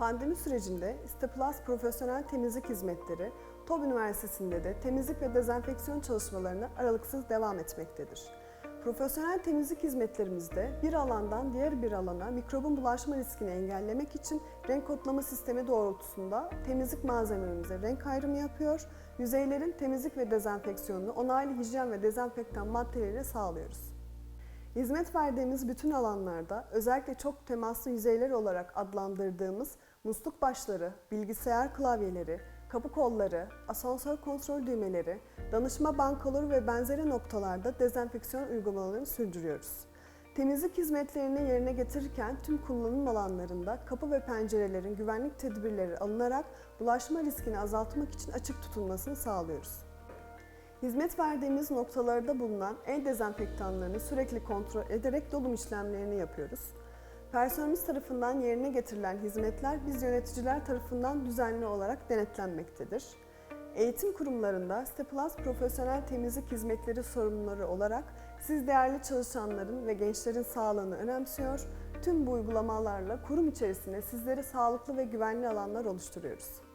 Pandemi sürecinde İsteplus Profesyonel Temizlik Hizmetleri, TOB Üniversitesi'nde de temizlik ve dezenfeksiyon çalışmalarını aralıksız devam etmektedir. Profesyonel temizlik hizmetlerimizde bir alandan diğer bir alana mikrobun bulaşma riskini engellemek için renk kodlama sistemi doğrultusunda temizlik malzemelerimize renk ayrımı yapıyor, yüzeylerin temizlik ve dezenfeksiyonunu onaylı hijyen ve dezenfektan maddeleriyle sağlıyoruz. Hizmet verdiğimiz bütün alanlarda özellikle çok temaslı yüzeyler olarak adlandırdığımız musluk başları, bilgisayar klavyeleri, kapı kolları, asansör kontrol düğmeleri, danışma bankaları ve benzeri noktalarda dezenfeksiyon uygulamalarını sürdürüyoruz. Temizlik hizmetlerini yerine getirirken tüm kullanım alanlarında kapı ve pencerelerin güvenlik tedbirleri alınarak bulaşma riskini azaltmak için açık tutulmasını sağlıyoruz. Hizmet verdiğimiz noktalarda bulunan el dezenfektanlarını sürekli kontrol ederek dolum işlemlerini yapıyoruz. Personelimiz tarafından yerine getirilen hizmetler biz yöneticiler tarafından düzenli olarak denetlenmektedir. Eğitim kurumlarında Steplus Profesyonel Temizlik Hizmetleri sorumluları olarak siz değerli çalışanların ve gençlerin sağlığını önemsiyor, tüm bu uygulamalarla kurum içerisinde sizlere sağlıklı ve güvenli alanlar oluşturuyoruz.